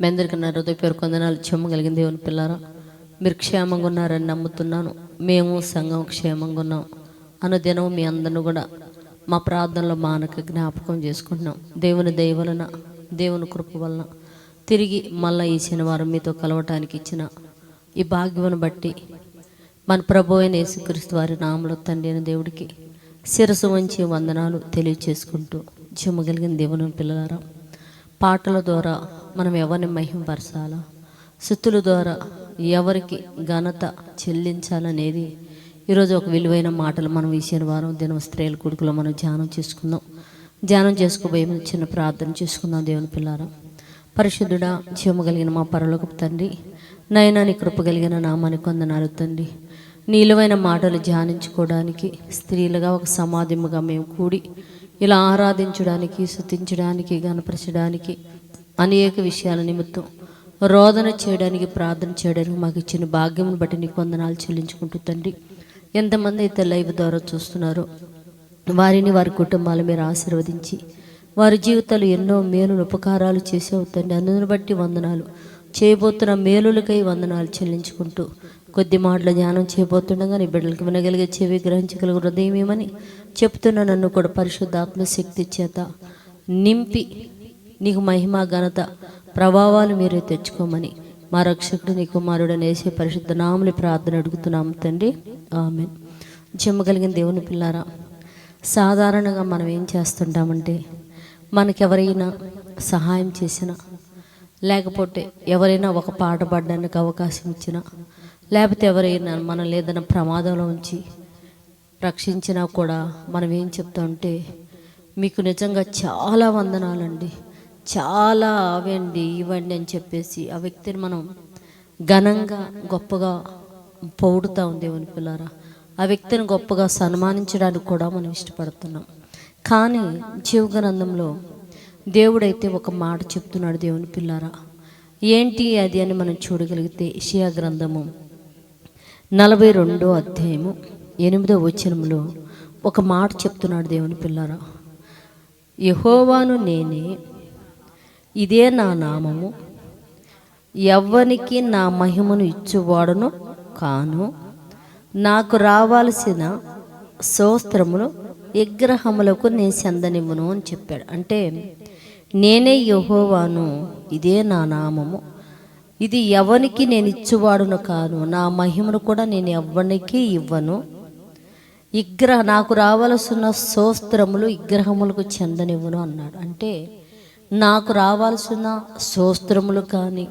మీ అందరికీ నా హృదయ పేరు కొందనాలు చెమ్మగలిగిన దేవుని పిల్లారా. మీరు క్షేమంగా ఉన్నారని నమ్ముతున్నాను. మేము సంఘం క్షేమంగా ఉన్నాం. అనుదినం మీ అందరిని కూడా మా ప్రార్థనలో మానక జ్ఞాపకం చేసుకుంటున్నాం. దేవుని దయవలన దేవుని కృప వలన తిరిగి మళ్ళీ ఈ శనివారం మీతో కలవటానికి ఇచ్చిన ఈ భాగ్యమును బట్టి మన ప్రభు అయిన యేసుక్రీస్తు వారి నామలో తండ్రి అయిన దేవుడికి శిరసు వంచి వందనాలు తెలియచేసుకుంటూ చెమ్మగలిగిన దేవుని పిల్లలారా. పాటల ద్వారా మనం ఎవరిని మహింపరచాలా? శుద్ధుల ద్వారా ఎవరికి ఘనత చెల్లించాలనేది ఈరోజు ఒక విలువైన మాటలు మనం ఈ శనివారం దినం స్త్రీల కొడుకులో మనం ధ్యానం చేసుకుందాం. ధ్యానం చేసుకోబోయే చిన్న ప్రార్థన చేసుకుందాం దేవుని పిల్లారా. పరిశుద్ధుడా జీవమగలిగిన మా పరలోకి తండ్రి నయనా నీ కృప కలిగిన నామానికి కొందనాలు తండ్రి. నీలువైన మాటలు ధ్యానించుకోవడానికి స్త్రీలుగా ఒక సమాధిముగా మేము కూడి ఇలా ఆరాధించడానికి స్థుతించడానికి గనపరచడానికి అనేక విషయాల నిమిత్తం రోదన చేయడానికి ప్రార్థన చేయడానికి మాకు ఇచ్చిన భాగ్యమును బట్టి నీకు వందనాలు చెల్లించుకుంటూ తండ్రి. ఎంతమంది అయితే లైవ్ ద్వారా చూస్తున్నారో వారిని వారి కుటుంబాల మీరు ఆశీర్వదించి వారి జీవితాలు ఎన్నో మేలు ఉపకారాలు చేసే అవుతండి అందుని బట్టి వందనాలు. చేయబోతున్న మేలులకై వందనాలు చెల్లించుకుంటూ కొద్ది మాటల ధ్యానం చేయబోతుండగా నీ బిడ్డలకి వినగలిగే చెవి గ్రహించగలిగే హృదయం ఏమని చెప్తున్న నన్ను కూడా పరిశుద్ధాత్మ శక్తి చేత నింపి నీకు మహిమ ఘనత ప్రభావాలు మీరే తెచ్చుకోమని మా రక్షకుడు నీ కుమారుడు నేసే పరిశుద్ధ నాములు ప్రార్థన అడుగుతున్నాము తండ్రి. ఆమె చెమ్మగలిగిన దేవుని పిల్లారా సాధారణంగా మనం ఏం చేస్తుంటామంటే మనకెవరైనా సహాయం చేసినా లేకపోతే ఎవరైనా ఒక పాట పాడడానికి అవకాశం ఇచ్చినా లేకపోతే ఎవరైనా మనం ఏదైనా ప్రమాదంలో ఉంచి రక్షించినా కూడా మనం ఏం చెప్తామంటే మీకు నిజంగా చాలా వందనాలండి. చాలా అవండి ఇవ్వండి అని చెప్పేసి ఆ వ్యక్తిని మనం ఘనంగా గొప్పగా పొగుడుతాం దేవుని పిల్లారా. ఆ వ్యక్తిని గొప్పగా సన్మానించడానికి కూడా మనం ఇష్టపడుతున్నాం. కానీ జీవగ్రంథంలో దేవుడైతే ఒక మాట చెప్తున్నాడు దేవుని పిల్లారా. ఏంటి అది అని మనం చూడగలిగితే ఇషియా గ్రంథము నలభై రెండో అధ్యాయము. ఎనిమిదో వచనంలో ఒక మాట చెప్తున్నాడు దేవుని పిల్లరా. యహోవాను నేనే ఇదే నా నామము. ఎవ్వనికి నా మహిమను ఇచ్చువాడును కాను. నాకు రావాల్సిన సోస్త్రములు విగ్రహములకు నేను చెందనివ్వను అని చెప్పాడు. అంటే నేనే యహోవాను ఇదే నా నామము. ఇది ఎవనికి నేను ఇచ్చువాడును కాను. నా మహిమను కూడా నేను ఎవ్వనికి ఇవ్వను. విగ్రహ నాకు రావలసిన సోస్త్రములు విగ్రహములకు చెందనివ్వను అన్నాడు. అంటే నాకు రావాల్సిన సోస్త్రములు కానీ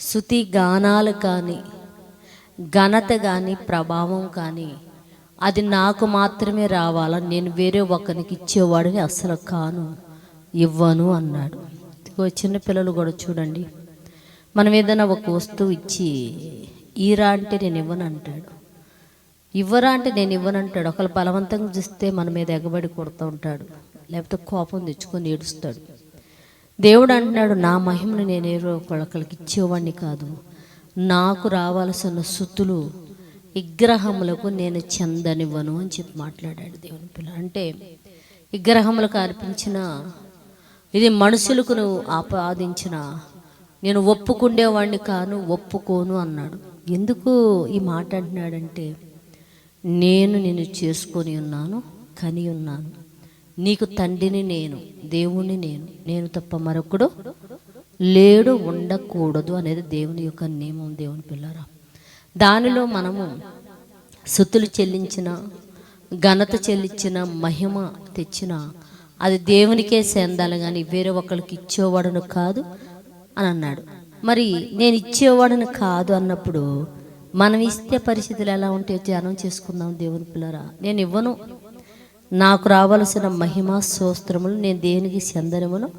శృతి గానాలు కానీ ఘనత కానీ ప్రభావం కానీ అది నాకు మాత్రమే రావాలా నేను వేరే ఒకరికి ఇచ్చేవాడిని అసలు కాను ఇవ్వను అన్నాడు. ఇదిగో చిన్నపిల్లలు కూడా చూడండి. మనం ఏదైనా ఒక వస్తువు ఇచ్చి ఈరా అంటే నేను ఇవ్వను అంటాడు. ఇవ్వరా అంటే నేను ఇవ్వను అంటాడు. ఒకళ్ళు బలవంతంగా చూస్తే మన మీద ఎగబడి కొడుతూ ఉంటాడు. లేకపోతే కోపం తెచ్చుకొని ఏడుస్తాడు. దేవుడు అంటున్నాడు నా మహిమను నేను ఏ ఒకళ్ళకి ఇచ్చేవాడిని కాదు. నాకు రావాల్సిన సుత్తులు విగ్రహములకు నేను చెందనివ్వను అని చెప్పి మాట్లాడాడు దేవుని పిల్ల అంటే విగ్రహములకు అర్పించిన ఇది మనుషులకు నువ్వు ఆపాదించిన నేను ఒప్పుకుండేవాడిని కాను ఒప్పుకోను అన్నాడు. ఎందుకు ఈ మాట అంటున్నాడంటే నేను నిన్ను చేసుకొని ఉన్నాను కని ఉన్నాను. నీకు తండ్రిని నేను దేవుణ్ణి నేను నేను తప్ప మరొకడు లేడు ఉండకూడదు అనేది దేవుని యొక్క నియమం దేవుని పిల్లరా. దానిలో మనము శుతులు చెల్లించిన ఘనత చెల్లించిన మహిమ తెచ్చిన అది దేవునికే చెందాలి కానీ వేరే ఒకరికి ఇచ్చేవాడును కాదు అని అన్నాడు. మరి నేను ఇచ్చేవాడను కాదు అన్నప్పుడు మనం ఇస్తే పరిస్థితులు ఎలా ఉంటే ధ్యానం చేసుకుందాం దేవుని పిల్లరా. నేను ఇవ్వను. నాకు రావలసిన మహిమ సోస్త్రములు నేను దేనికి చందనమును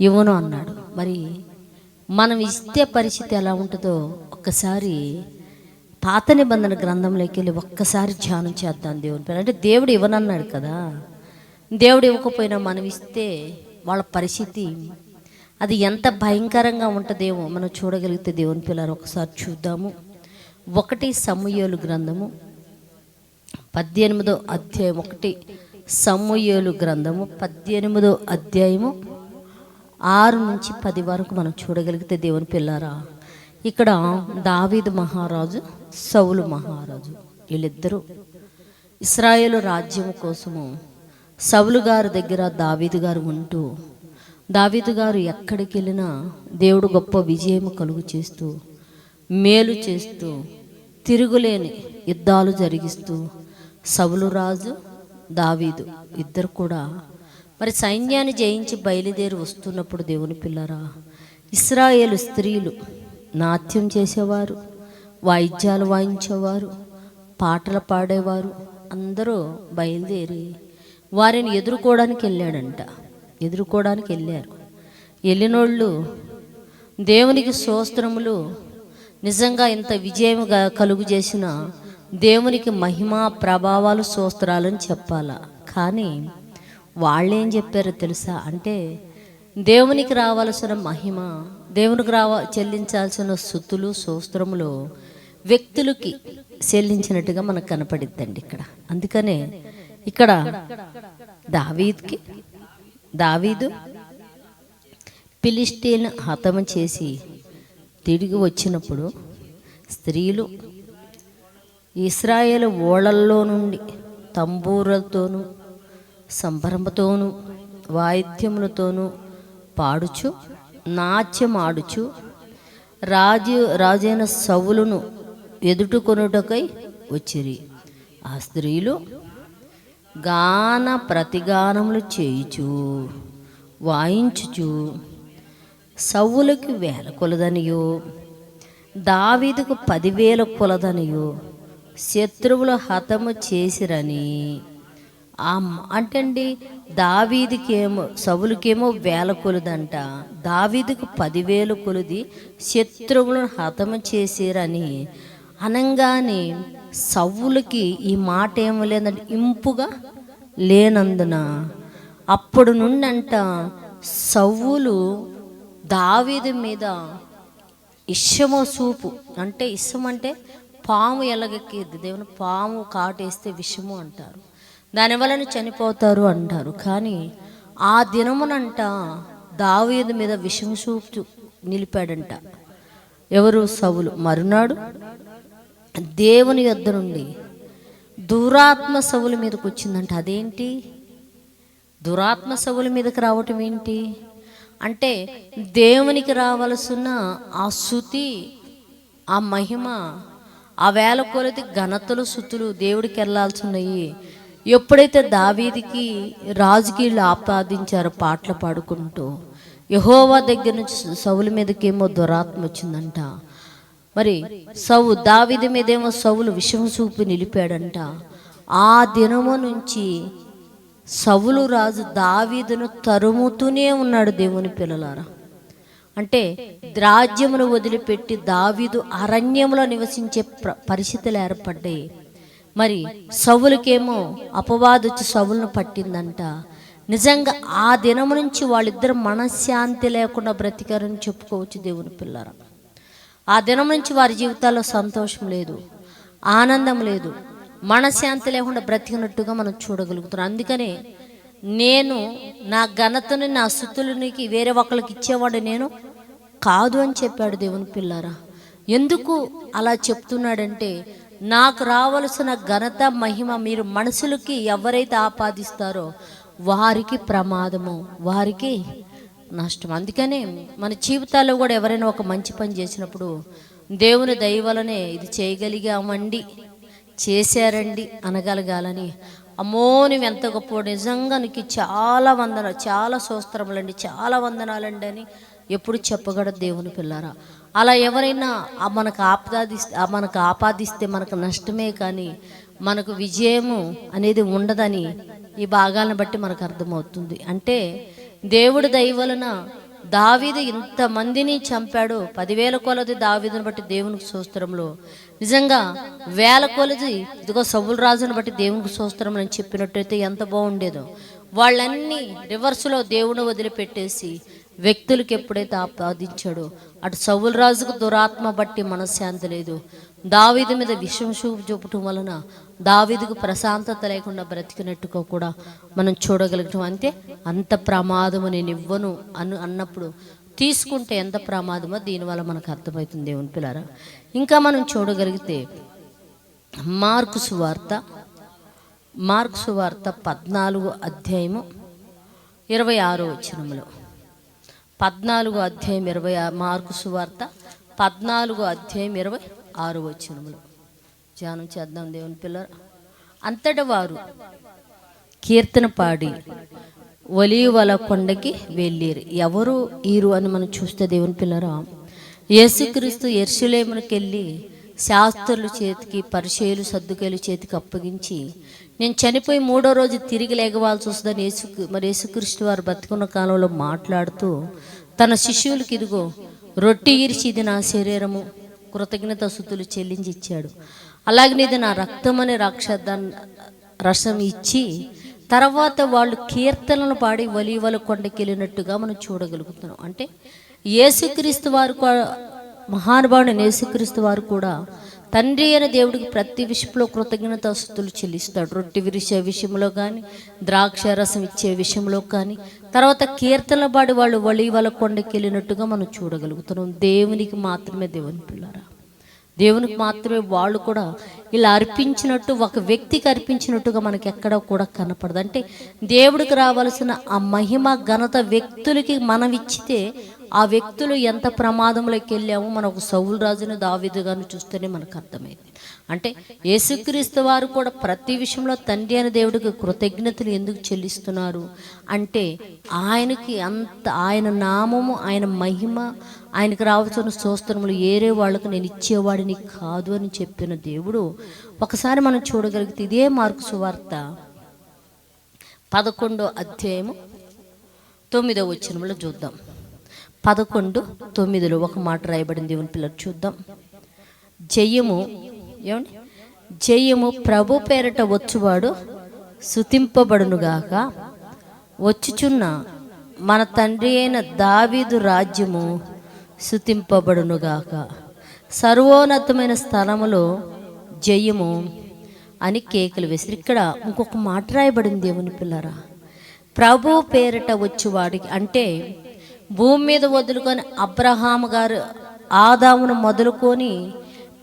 ఇవ్వను అన్నాడు. మరి మనం ఇస్తే పరిస్థితి ఎలా ఉంటుందో ఒక్కసారి పాత నిబంధన గ్రంథంలోకి వెళ్ళి ఒక్కసారి ధ్యానం చేద్దాం దేవుని పేరు అంటే దేవుడు ఇవ్వనన్నాడు కదా. దేవుడు ఇవ్వకపోయినా మనం ఇస్తే వాళ్ళ పరిస్థితి అది ఎంత భయంకరంగా ఉంటుందేమో మనం చూడగలిగితే దేవుని పిల్లలు ఒకసారి చూద్దాము. ఒకటి సమూహలు గ్రంథము పద్దెనిమిదో అధ్యాయం ఒకటి సమూహలు గ్రంథము పద్దెనిమిదో అధ్యాయము ఆరు నుంచి పది వరకు మనం చూడగలిగితే దేవుని పిల్లారా ఇక్కడ దావీదు మహారాజు సౌలు మహారాజు వీళ్ళిద్దరూ ఇస్రాయేల్ రాజ్యం కోసము సౌలు గారి దగ్గర దావీదు గారు ఉంటూ దావీదు గారు ఎక్కడికి వెళ్ళినా దేవుడు గొప్ప విజయం కలుగు చేస్తూ మేలు చేస్తూ తిరుగులేని యుద్ధాలు జరిగిస్తూ సవులు రాజు దావీదు ఇద్దరు కూడా మరి సైన్యాన్ని జయించి బయలుదేరి వస్తున్నప్పుడు దేవుని పిల్లరా ఇస్రాయేలు స్త్రీలు నాట్యం చేసేవారు వాయిద్యాలు వాయించేవారు పాటలు పాడేవారు అందరూ బయలుదేరి వారిని ఎదుర్కోవడానికి వెళ్ళాడంట. ఎదుర్కోవడానికి వెళ్ళారు. వెళ్ళినోళ్ళు దేవునికి సోస్త్రములు నిజంగా ఇంత విజయముగా కలుగు చేసిన దేవునికి మహిమ ప్రభావాలు సోస్త్రాలని చెప్పాలా. కానీ వాళ్ళేం చెప్పారో తెలుసా? అంటే దేవునికి రావాల్సిన మహిమ దేవునికి రావ చెల్లించాల్సిన సుత్తులు సోస్త్రములు వ్యక్తులకి చెల్లించినట్టుగా మనకు కనపడిద్దండి ఇక్కడ. అందుకనే ఇక్కడ దావీద్కి దావీదు పిలిస్టీన్ హతము చేసి తిరిగి వచ్చినప్పుడు స్త్రీలు ఇస్రాయేల్ ఓళల్లో నుండి తంబూరలతోనూ సంభ్రమతోనూ వాయిద్యములతోనూ పాడుచు నాట్యం ఆడుచు రాజు రాజైన సవులను ఎదుర్కొనుటకై వచ్చిరి. ఆ స్త్రీలు గాన ప్రతిగానములు చేయుచు వాయించుచు సవ్వులకు వేల కొలదనియో. దావీదుకు పదివేల కొలదనియో. శత్రువులు హతము చేసిరని. ఆ అంటే అండి దావీదికేమో సవులకేమో వేల కొలుదంట. దావీదుకు పదివేల కొలుది శత్రువులను హతము చేసిరని. అనంగానే సవ్వులకి ఈ మాట ఏమో లేదంటే ఇంపుగా లేనందున. అప్పుడు నుండి అంట సవ్వులు దావీదు మీద ఇష్టమో సూపు. అంటే ఇష్టం అంటే పాము ఎలగెక్కిద్ది దేవుని పాము కాటేస్తే విషము అంటారు. దాని వలన చనిపోతారు అంటారు. కానీ ఆ దినమునంట దావీదు మీద విషం చూపు నిలిపాడంట. ఎవరు? సవులు మరునాడు దేవుని యొద్ద నుండి దురాత్మ సవుల మీదకి వచ్చిందంట అదేంటి? దురాత్మ సవుల మీదకి రావటం ఏంటి? అంటే దేవునికి రావలసిన ఆ శృతి ఆ మహిమ ఆ వేల కొలది ఘనతలు శుతులు దేవుడికి వెళ్ళాల్సినవి. ఎప్పుడైతే దావీదికి రాజకీయులు ఆపాదించారో పాటలు పాడుకుంటూ యహోవా దగ్గర నుంచి సవుల మీదకేమో దురాత్మ వచ్చిందంట. మరి సవు దావిది మీదేమో సవులు విషం చూపి నిలిపాడంట. ఆ దినము నుంచి సవులు రాజు దావీదును తరుముతూనే ఉన్నాడు దేవుని పిల్లలారా. అంటే రాజ్యమును వదిలిపెట్టి దావీదు అరణ్యములో నివసించే ప్ర- పరిస్థితులు ఏర్పడ్డాయి. మరి సవులకేమో అపవాదు వచ్చి సవులను పట్టిందంట. నిజంగా ఆ దినం నుంచి వాళ్ళిద్దరు మనశ్శాంతి లేకుండా బ్రతికారని చెప్పుకోవచ్చు దేవుని పిల్లరా ఆ దినం నుంచి వారి జీవితాల్లో సంతోషం లేదు ఆనందం లేదు మనశ్శాంతి లేకుండా బ్రతికినట్టుగా మనం చూడగలుగుతున్నాం. అందుకనే నేను నా ఘనతని నా స్థుతులనికి వేరే ఒకరికి ఇచ్చేవాడు నేను కాదు అని చెప్పాడు దేవుని పిల్లారా. ఎందుకు అలా చెప్తున్నాడంటే నాకు రావలసిన ఘనత మహిమ మీరు మనుషులకి ఎవరైతే ఆపాదిస్తారో వారికి ప్రమాదము వారికి నష్టం. అందుకనే మన జీవితాల్లో కూడా ఎవరైనా ఒక మంచి పని చేసినప్పుడు దేవుని దయ వలనే ఇది చేయగలిగామండి. చేశారండి అనగలగాలని. అమ్మో నువ్వు ఎంత గొప్ప నిజంగా నీకు చాలా వందన చాలా సోస్త్రములండి చాలా వందనాలండి అని ఎప్పుడు చెప్పగలదు దేవుని పిల్లారా. అలా ఎవరైనా మనకు ఆపాదిస్తే మనకు ఆపాదిస్తే మనకు నష్టమే కానీ మనకు విజయము అనేది ఉండదని ఈ భాగాలను బట్టి మనకు అర్థమవుతుంది. అంటే దేవుడి దయ వలన దావీదు ఇంతమందిని చంపాడు. పదివేల కొలది దావీదును బట్టి దేవునికి సోస్త్రంలో నిజంగా వేల కొలది ఇదిగో సవ్వుల బట్టి దేవునికి సూస్త్రం అని చెప్పినట్టయితే ఎంత బాగుండేదో. వాళ్ళన్నీ రివర్స్లో దేవుని వదిలిపెట్టేసి వ్యక్తులకు ఎప్పుడైతే ఆపాదించాడో అటు సవులరాజుకు రాజుకు దురాత్మ బట్టి మనశ్శాంతి లేదు. దావీదు మీద విషం చూపు చూపటం వలన దావిదుకు ప్రశాంతత లేకుండా బ్రతికినట్టుగా కూడా మనం చూడగలగటం అంతే అంత ప్రమాదము నేను ఇవ్వను అను అన్నప్పుడు తీసుకుంటే ఎంత ప్రమాదమో దీనివల్ల మనకు అర్థమవుతుంది దేవుని పిల్లారా. ఇంకా మనం చూడగలిగితే మార్కు సువార్త మార్కు సువార్త పద్నాలుగు అధ్యాయము ఇరవై ఆరో వచనములో. పద్నాలుగు అధ్యాయం ఇరవై ఆ- మార్కు సువార్త పద్నాలుగు అధ్యాయం ఇరవై ఆరు వచనములు. ధ్యానం చేద్దాం దేవుని పిల్లర. అంతట వారు కీర్తన పాడి ఒలివల కొండకి వెళ్ళిరు. ఎవరు ఈరు అని మనం చూస్తే దేవుని పిల్లరా? యేసుక్రీస్తు ఎర్షులేమునికి వెళ్ళి శాస్త్రుల చేతికి పరిచయలు సర్దుకేలు చేతికి అప్పగించి నేను చనిపోయి మూడో రోజు తిరిగి లేగవాల్సి వస్తుందని యేసు మరి యేసుక్రీస్తు వారు బతుకున్న కాలంలో మాట్లాడుతూ తన శిష్యులకి ఇదిగో రొట్టి ఇరిచి ఇది నా శరీరము కృతజ్ఞత సుతులు చెల్లించి ఇచ్చాడు. అలాగే ఇది నా రక్తం అనే రాక్షదాన్ రసం ఇచ్చి తర్వాత వాళ్ళు కీర్తనలు పాడి వలివల కొండకి వెళ్ళినట్టుగా మనం చూడగలుగుతున్నాం. అంటే యేసుక్రీస్తు వారు కూడా యేసుక్రీస్తు వారు కూడా తండ్రి అయిన దేవుడికి ప్రతి విషయంలో కృతజ్ఞత స్థుతులు చెల్లిస్తాడు. రొట్టె విరిచే విషయంలో కానీ ద్రాక్ష రసం ఇచ్చే విషయంలో కానీ తర్వాత కీర్తనలు పాడి వాళ్ళు వలీవల కొండకి వెళ్ళినట్టుగా మనం చూడగలుగుతున్నాం. దేవునికి మాత్రమే దేవుని పిల్లరా. దేవునికి మాత్రమే వాళ్ళు కూడా ఇలా అర్పించినట్టు ఒక వ్యక్తికి అర్పించినట్టుగా మనకి ఎక్కడ కూడా కనపడదు. అంటే దేవుడికి రావాల్సిన ఆ మహిమ ఘనత వ్యక్తులకి మనం ఇచ్చితే ఆ వ్యక్తులు ఎంత ప్రమాదంలోకి వెళ్ళామో మనం ఒక సౌలు రాజుని దావిదు గారిని చూస్తేనే మనకు అర్థమైంది. అంటే యేసుక్రీస్తు వారు కూడా ప్రతి విషయంలో తండ్రి అయిన దేవుడికి కృతజ్ఞతలు ఎందుకు చెల్లిస్తున్నారు? అంటే ఆయనకి అంత ఆయన నామము ఆయన మహిమ ఆయనకు రావాల్సిన స్తోత్రములు ఏరే వాళ్ళకు నేను ఇచ్చేవాడిని కాదు అని చెప్పిన దేవుడు ఒకసారి మనం చూడగలిగితే ఇదే మార్కు సువార్త పదకొండో అధ్యాయము తొమ్మిదో వచ్చినములో చూద్దాం. పదకొండు తొమ్మిదిలో ఒక మాట రాయబడింది దేవుని పిల్లలు చూద్దాం. జయము ఏమండి? జయము ప్రభు పేరట వచ్చువాడు శుతింపబడునుగాక వచ్చుచున్న మన తండ్రి అయిన దావీదు రాజ్యము శుతింపబడునుగాక. సర్వోన్నతమైన స్థలములో జయము అని కేకలు వేసి ఇక్కడ ఇంకొక మాట రాయబడింది దేవుని పిల్లరా. ప్రభు పేరిట వచ్చేవాడికి అంటే భూమి మీద వదులుకొని అబ్రహాం గారు ఆదామును మొదలుకొని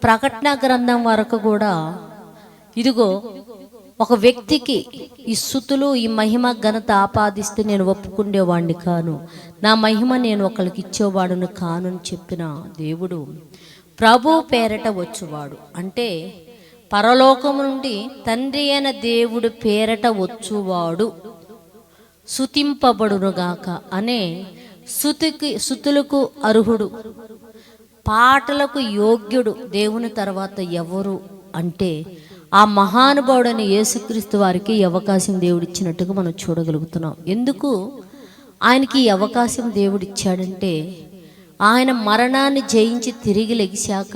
ప్రకటన గ్రంథం వరకు కూడా ఇదిగో ఒక వ్యక్తికి ఈ సుతులు ఈ మహిమ ఘనత ఆపాదిస్తే నేను ఒప్పుకుండేవాడిని కాను. నా మహిమ నేను ఒకరికి ఇచ్చేవాడును కానని చెప్పిన దేవుడు ప్రభు పేరట వచ్చువాడు. అంటే పరలోకము నుండి తండ్రి అయిన దేవుడు పేరట వచ్చువాడు. శుతింపబడునుగాక అనే శుతికి శుతులకు అర్హుడు. పాటలకు యోగ్యుడు దేవుని తర్వాత ఎవరు అంటే ఆ మహానుభావుడైన యేసుక్రీస్తు వారికి అవకాశం దేవుడిచ్చినట్టుగా మనం చూడగలుగుతున్నాం. ఎందుకు? ఆయనకి ఈ అవకాశం దేవుడిచ్చాడంటే ఆయన మరణాన్ని జయించి తిరిగి లెగిశాక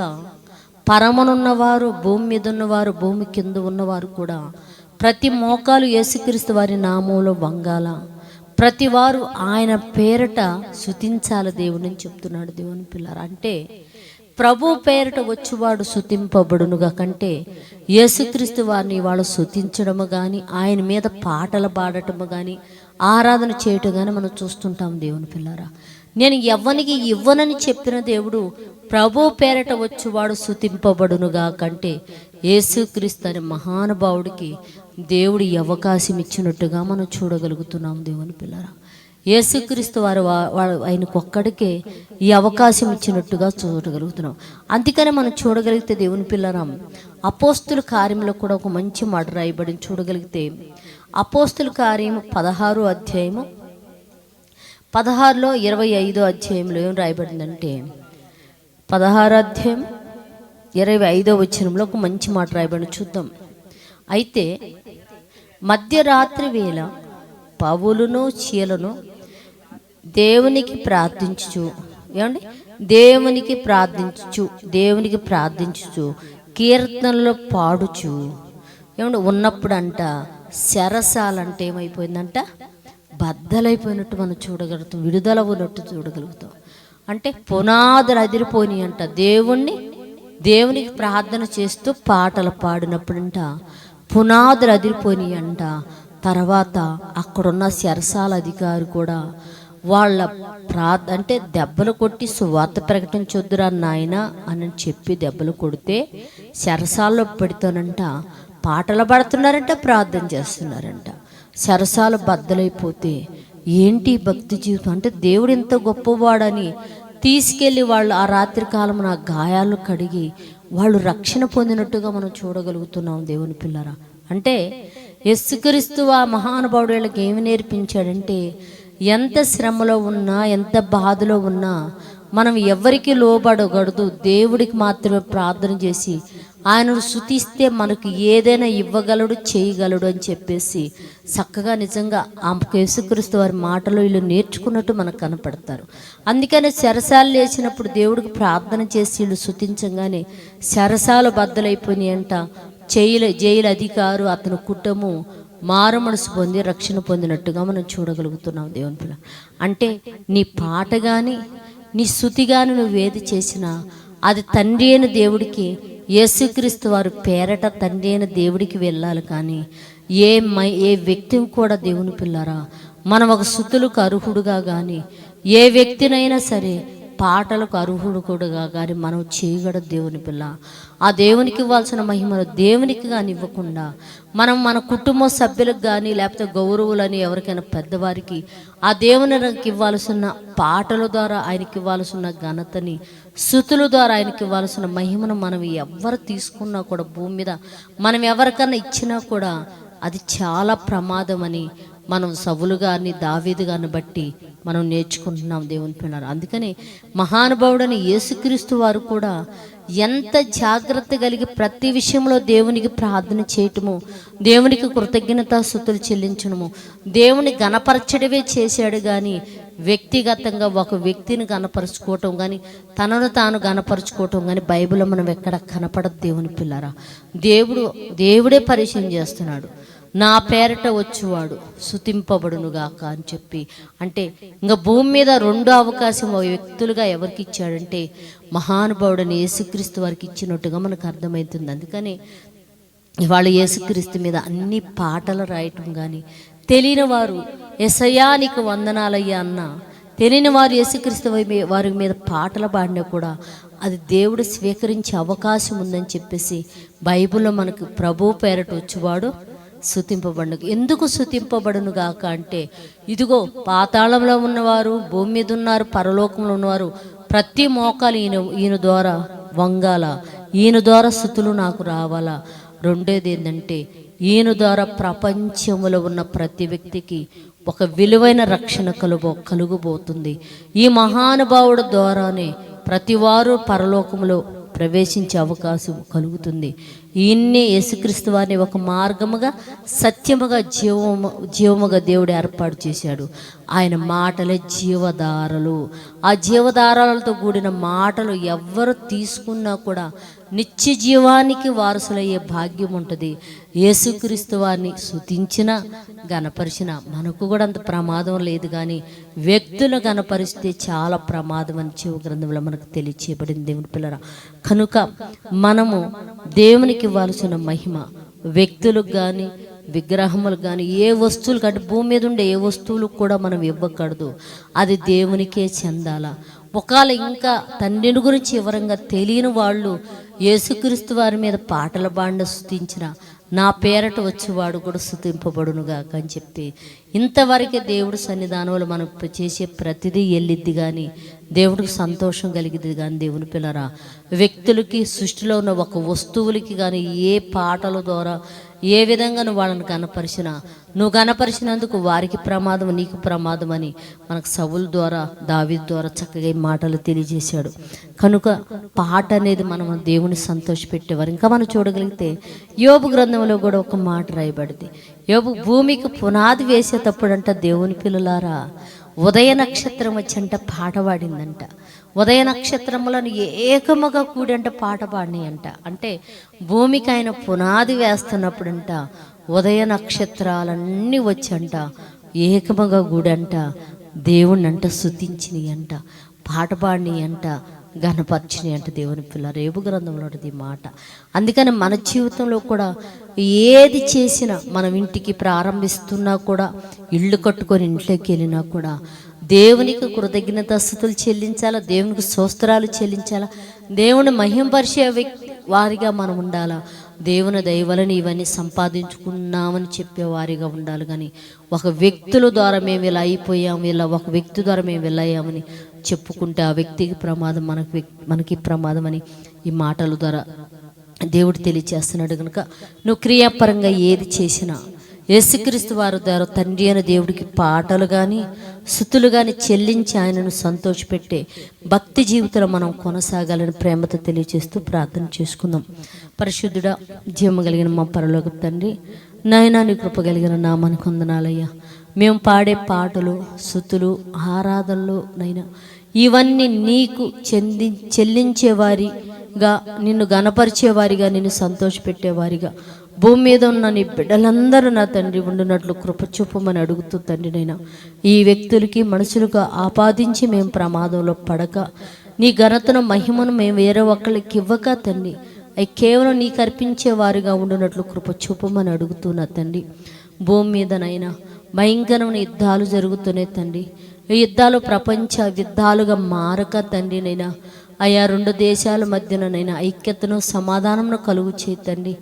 పరమనున్నవారు భూమి మీద ఉన్నవారు భూమి కింద ఉన్నవారు కూడా ప్రతి మోకాలు యేసుక్రీస్తు వారి నామంలో వంగాల. ప్రతి వారు ఆయన పేరట శుతించాల దేవుని చెప్తున్నాడు దేవుని పిల్లలు అంటే ప్రభు పేరట వచ్చువాడు శుతింపబడునుగా కంటే యేసుక్రీస్తు వారిని వాళ్ళు శుతించడము కానీ ఆయన మీద పాటలు పాడటము కానీ ఆరాధన చేయటం కానీ మనం చూస్తుంటాం దేవుని పిల్లారా. నేను ఎవ్వనికి ఇవ్వనని చెప్పిన దేవుడు ప్రభు పేరట వచ్చువాడు శుతింపబడునుగా కంటే యేసుక్రీస్తు అనే మహానుభావుడికి దేవుడు అవకాశం ఇచ్చినట్టుగా మనం చూడగలుగుతున్నాం దేవుని పిల్లరా. యేసుక్రీస్తు వారు ఆయనకు ఒక్కడికే ఈ అవకాశం ఇచ్చినట్టుగా చూడగలుగుతున్నాం. అందుకనే మనం చూడగలిగితే దేవుని పిల్లరాం అపోస్తుల కార్యంలో కూడా ఒక మంచి మాట రాయబడి చూడగలిగితే అపోస్తుల కార్యము పదహారు అధ్యాయము పదహారులో ఇరవై ఐదో అధ్యాయంలో ఏం రాయబడిందంటే పదహారు అధ్యాయం ఇరవై ఐదో వచ్చినంలో ఒక మంచి మాట రాయబడి చూద్దాం. అయితే మధ్యరాత్రి వేళ పవులును చీలను దేవునికి ప్రార్థించుచు. ఏమండి? దేవునికి ప్రార్థించు దేవునికి ప్రార్థించుచు కీర్తనలో పాడుచు. ఏమండి? ఉన్నప్పుడు అంట శరసాలంటే ఏమైపోయిందంట? బద్దలైపోయినట్టు మనం చూడగలుగుతాం విడుదల ఉన్నట్టు చూడగలుగుతాం. అంటే పునాదులు అదిరిపోయినాయి అంట దేవుణ్ణి దేవునికి ప్రార్థన చేస్తూ పాటలు పాడినప్పుడంట పునాదులు అదిరిపోయినాయి అంట తర్వాత అక్కడున్న శరసాల అధికారి కూడా వాళ్ళ ప్రార్థ అంటే దెబ్బలు కొట్టి సువార్త ప్రకటించొద్దురా నాయన అని చెప్పి దెబ్బలు కొడితే చెరసాల్లో పెడుతానంట పాటలు పాడుతున్నారంట ప్రార్థన చేస్తున్నారంట. సరసాలు బద్దలైపోతే ఏంటి భక్తి జీవితం? అంటే దేవుడు ఇంత గొప్పవాడని తీసుకెళ్ళి వాళ్ళు ఆ రాత్రి కాలం నా గాయాలు కడిగి వాళ్ళు రక్షణ పొందినట్టుగా మనం చూడగలుగుతున్నాం దేవుని పిల్లరా. అంటే యస్సుక్రీస్తు ఆ మహానుభావుడు వీళ్ళకి ఏమి నేర్పించాడంటే ఎంత శ్రమలో ఉన్నా ఎంత బాధలో ఉన్నా మనం ఎవరికి లోబడగడదు దేవుడికి మాత్రమే ప్రార్థన చేసి ఆయనను శుతిస్తే మనకు ఏదైనా ఇవ్వగలడు చేయగలడు అని చెప్పేసి చక్కగా నిజంగా ఆ యేసుక్రీస్తు వారి మాటలు వీళ్ళు నేర్చుకున్నట్టు మనకు కనపడతారు. అందుకని శరసాలు లేచినప్పుడు దేవుడికి ప్రార్థన చేసి వీళ్ళు శుతించగానే శరసాలు బద్దలైపోయినాయి అంట జైలు జైలు అధికారు అతని కుటుంబం మారు మనసు పొంది రక్షణ పొందినట్టుగా మనం చూడగలుగుతున్నాం దేవుని పిల్ల. అంటే నీ పాట కానీ నీ శృతి కానీ నువ్వు ఏది చేసినా అది తండ్రి అయిన దేవుడికి యేసుక్రీస్తు వారు పేరట తండ్రి అయిన దేవుడికి వెళ్ళాలి కానీ ఏ మై ఏ వ్యక్తి కూడా దేవుని పిల్లరా మనం ఒక శృతులకు అర్హుడుగా కానీ ఏ వ్యక్తినైనా సరే పాటలకు అర్హుడు కూడా కానీ మనం చేయగడ దేవుని పిల్ల. ఆ దేవునికి ఇవ్వాల్సిన మహిమను దేవునికి కానీ ఇవ్వకుండా మనం మన కుటుంబ సభ్యులకు కానీ లేకపోతే గౌరవులని ఎవరికైనా పెద్దవారికి ఆ దేవునికి ఇవ్వాల్సిన పాటల ద్వారా ఆయనకి ఇవ్వాల్సిన ఘనతని శృతుల ద్వారా ఆయనకి ఇవ్వాల్సిన మహిమను మనం ఎవరు తీసుకున్నా కూడా భూమి మీద మనం ఎవరికన్నా ఇచ్చినా కూడా అది చాలా ప్రమాదం అని మనం సవులు గారిని దావీదు గారిని బట్టి మనం నేర్చుకుంటున్నాం దేవుని పిల్లలు. అందుకని మహానుభావుడని యేసుక్రీస్తు వారు కూడా ఎంత జాగ్రత్త కలిగి ప్రతి విషయంలో దేవునికి ప్రార్థన చేయటము దేవునికి కృతజ్ఞత సుతులు చెల్లించడము దేవుని గణపరచడమే చేశాడు కానీ వ్యక్తిగతంగా ఒక వ్యక్తిని గణపరుచుకోవటం కానీ తనను తాను గణపరుచుకోవటం కానీ బైబిల్లో మనం ఎక్కడ కనపడదు దేవుని పిల్లరా. దేవుడు దేవుడే పరిచయం చేస్తున్నాడు. నా పేరట వచ్చేవాడు శుతింపబడునుగాక అని చెప్పి. అంటే ఇంకా భూమి మీద రెండో అవకాశం ఓ వ్యక్తులుగా ఎవరికి ఇచ్చాడంటే మహానుభావుడని యేసుక్రీస్తు వారికి ఇచ్చినట్టుగా మనకు అర్థమవుతుంది అందుకని ఇవాళ యేసుక్రీస్తు మీద అన్ని పాటలు రాయటం కానీ తెలియని వారు ఎసయానికి వందనాలయ్యా అన్న తెలియని వారు యేసుక్రీస్తు వారి మీద పాటలు పాడినా కూడా అది దేవుడు స్వీకరించే అవకాశం ఉందని చెప్పేసి బైబిల్లో మనకు ప్రభు పేరట వచ్చేవాడు శుతింపబడును. ఎందుకు శుతింపబడును గాక అంటే ఇదిగో పాతాళంలో ఉన్నవారు భూమి మీద ఉన్నారు పరలోకంలో ఉన్నవారు ప్రతి మోకాలు ఈయన ఈయన ద్వారా వంగాల. ఈయన ద్వారా శుతులు నాకు రావాలా. రెండోది ఏంటంటే ఈయన ద్వారా ప్రపంచంలో ఉన్న ప్రతి వ్యక్తికి ఒక విలువైన రక్షణ కలుగు కలుగుబోతుంది. ఈ మహానుభావుడు ద్వారానే ప్రతివారు పరలోకంలో ప్రవేశించే అవకాశం కలుగుతుంది. ఇన్ని యేసుక్రీస్తు వారిని ఒక మార్గముగా సత్యముగా జీవము జీవముగా దేవుడు ఏర్పాటు చేశాడు. ఆయన మాటలే జీవధారలు. ఆ జీవధారాలతో కూడిన మాటలు ఎవ్వరు తీసుకున్నా కూడా నిత్య జీవానికి వారసులయ్యే భాగ్యం ఉంటుంది. యేసుక్రీస్తు వారిని శుతించిన గనపరిచిన మనకు కూడా అంత ప్రమాదం లేదు కానీ వ్యక్తులు గనపరిస్తే చాలా ప్రమాదం అని జీవ గ్రంథంలో మనకు తెలియచేయబడింది దేవుని పిల్లరా. కనుక మనము దేవునికి ఇవ్వాల్సిన మహిమ. వ్యక్తులకు కానీ విగ్రహములు కానీ ఏ వస్తువులు కంటే భూమి మీద ఉండే ఏ వస్తువులు కూడా మనం ఇవ్వకూడదు. అది దేవునికే చెందాల. ఒకవేళ ఇంకా తండ్రిని గురించి వివరంగా తెలియని వాళ్ళు యేసుక్రీస్తు వారి మీద పాటల బాండ స్థుతించిన నా పేరట వచ్చేవాడు కూడా స్థుతింపబడునుగా అని చెప్పి ఇంతవరకే దేవుడు సన్నిధానంలో మనం చేసే ప్రతిదీ వెళ్ళిద్ది కానీ దేవుడికి సంతోషం కలిగిద్ది కానీ దేవుని పిల్లరా వ్యక్తులకి సృష్టిలో ఉన్న ఒక వస్తువులకి కానీ ఏ పాటల ద్వారా ఏ విధంగా నువ్వు వాళ్ళని కనపరిచినా నువ్వు కనపరిచినందుకు వారికి ప్రమాదం నీకు ప్రమాదం అని మనకు సవుల ద్వారా దావి ద్వారా చక్కగా ఈ మాటలు తెలియజేశాడు. కనుక పాట అనేది మనం దేవుని సంతోషపెట్టేవారు. ఇంకా మనం చూడగలిగితే యోబు గ్రంథంలో కూడా ఒక మాట రాయబడింది. యోబు భూమికి పునాది వేసేటప్పుడంట దేవుని పిల్లలారా ఉదయ నక్షత్రం వచ్చంట పాట పాడిందంట. ఉదయ నక్షత్రములను ఏకముగా కూడంట పాట పాడిని అంట అంటే భూమికి ఆయన పునాది వేస్తున్నప్పుడంట ఉదయ నక్షత్రాలన్నీ వచ్చంట. ఏకముగా కూడంట దేవుణ్ణి అంట శుతించిని అంట పాట పాడిని అంట ఘనపరిచిని అంట దేవుని పిల్ల రేపు గ్రంథంలో ఉంటుంది మాట. అందుకని మన జీవితంలో కూడా ఏది చేసినా మనం ఇంటికి ప్రారంభిస్తున్నా కూడా ఇల్లు కట్టుకొని ఇంట్లోకి వెళ్ళినా కూడా దేవునికి కృతజ్ఞత స్థుతులు చెల్లించాలా? దేవునికి స్తోత్రాలు చెల్లించాలా? దేవుని మహింపరిచే వ్యక్తి వారిగా మనం ఉండాలా? దేవుని దయవలని ఇవన్నీ సంపాదించుకున్నామని చెప్పే వారిగా ఉండాలి కానీ ఒక వ్యక్తుల ద్వారా మేము ఇలా అయిపోయాము ఇలా ఒక వ్యక్తి ద్వారా మేము వెళ్ళయ్యామని చెప్పుకుంటే ఆ వ్యక్తికి ప్రమాదం మనకు మనకి ప్రమాదం అని ఈ మాటల ద్వారా దేవుడు తెలియచేస్తున్నాడు కనుక నువ్వు క్రియాపరంగా ఏది చేసినా యేసుక్రీస్తు వారి ద్వారా తండ్రి అయిన దేవుడికి పాటలు కానీ స్థుతులు కానీ చెల్లించి ఆయనను సంతోషపెట్టే భక్తి జీవితంలో మనం కొనసాగాలని ప్రేమతో తెలియజేస్తూ ప్రార్థన చేసుకుందాం. పరిశుద్ధుడా జీవం కలిగిన మా పరలోక తండ్రి నాయనా నీ కృప కలిగిన నామానికి వందనాలయ్యా. మేము పాడే పాటలు స్థుతులు ఆరాధనలు నైనా ఇవన్నీ నీకు చెంది చెల్లించేవారిగా నిన్ను గణపరిచేవారిగా నిన్ను సంతోషపెట్టేవారిగా. భూమి మీద ఉన్న నీ బిడ్డలందరూ నా తండ్రి ఉండినట్లు కృప చూపమని అడుగుతూ తండ్రి నైనా ఈ వ్యక్తులకి మనుషులుగా ఆపాదించి మేము ప్రమాదంలో పడక. నీ ఘనతను మహిమను మేము వేరే ఒక్కళ్ళకి ఇవ్వక తండ్రి. అవి కేవలం నీకు అర్పించే వారిగా ఉండినట్లు కృప చూపమని అడుగుతున్నా తండ్రి. భూమి మీదనైనా భయంకరమైన యుద్ధాలు జరుగుతున్నాయి తండ్రి. ఈ యుద్ధాలు ప్రపంచ యుద్ధాలుగా మారక తండ్రి నైనా. ఆయా రెండు దేశాల మధ్యనైనా ఐక్యతను సమాధానమును కలుగు చేతండి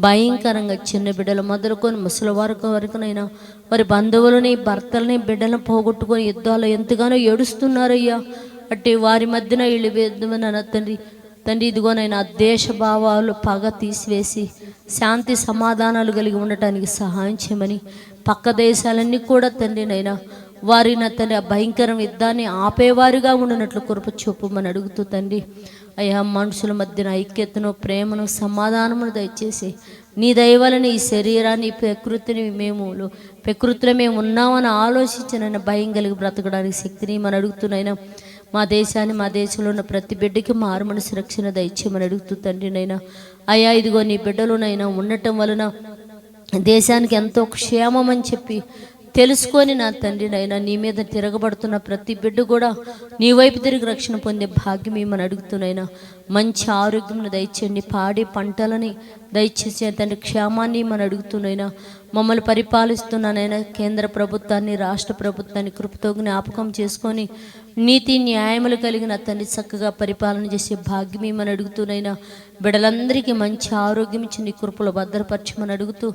భయంకరంగా చిన్న బిడ్డలు మొదలుకొని ముసలి వరకు వరకునైనా వారి బంధువులని భర్తలని బిడ్డలను పోగొట్టుకొని యుద్ధాలు ఎంతగానో ఏడుస్తున్నారయ్యా. అట్టి వారి మధ్యన వీళ్ళు వేద్దామని తండ్రి. తండ్రి ఇదిగోనైనా దేశ భావాలు పగ తీసివేసి శాంతి సమాధానాలు కలిగి ఉండటానికి సహాయం చేయమని పక్క దేశాలన్నీ కూడా తండ్రి నైనా వారి నా తండ్రి ఆ భయంకర యుద్ధాన్ని ఆపేవారుగా ఉండినట్లు కృప చూపమని అడుగుతూ తండ్రి అయ్యా మనుషుల మధ్యన ఐక్యతను ప్రేమను సమాధానమును దయచేసి నీ దయవలన ఈ శరీరాన్ని ఈ ప్రకృతిని మేము ప్రకృతిలో మేము ఉన్నామని ఆలోచించిన భయం కలిగి బ్రతకడానికి శక్తిని మనం అడుగుతున్నాయినా మా దేశాన్ని మా దేశంలో ఉన్న ప్రతి బిడ్డకి మారు మనసు రక్షణ దయచేయమని అడుగుతూ తండ్రినైనా అయ్యా ఇదిగో నీ బిడ్డలోనైనా ఉండటం వలన దేశానికి ఎంతో క్షేమం అని చెప్పి తెలుసుకొని నా తండ్రి నైనా నీ మీద తిరగబడుతున్న ప్రతి బిడ్డ కూడా నీ వైపు తిరిగి రక్షణ పొందే భాగ్యం ఏమని అడుగుతున్నాయినా మంచి ఆరోగ్యం దయచేయండి. పాడి పంటలని దయచేసి తండ్రి క్షేమాన్ని మనం అడుగుతున్నాయినా మమ్మల్ని పరిపాలిస్తున్నానైనా కేంద్ర ప్రభుత్వాన్ని రాష్ట్ర ప్రభుత్వాన్ని కృపతో జ్ఞాపకం చేసుకొని నీతి న్యాయములు కలిగిన తండ్రి చక్కగా పరిపాలన చేసే భాగ్యం ఏమని అడుగుతూనైనా బిడలందరికీ మంచి ఆరోగ్యం ఇచ్చి నీ కృపలో భద్రపరచమని అడుగుతూ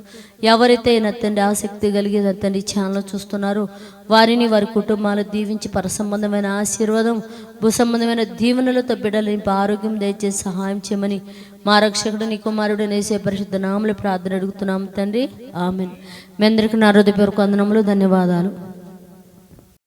ఎవరైతే నా తండ్రి ఆసక్తి కలిగి నా తండ్రి ఛానల్ చూస్తున్నారో వారిని వారి కుటుంబాలు దీవించి పరసంబంధమైన ఆశీర్వాదం భూ సంబంధమైన దీవెనలతో బిడలింపు ఆరోగ్యం దయచేసి సహాయం చేయమని మా రక్షకుడు నీ కుమారుడు నేసే పరిశుద్ధ నామలు ప్రార్థన అడుగుతున్నాము తండ్రి. ఆమెన్. మీ అందరికీ నా హృదయపూర్వక వందనములు ధన్యవాదాలు.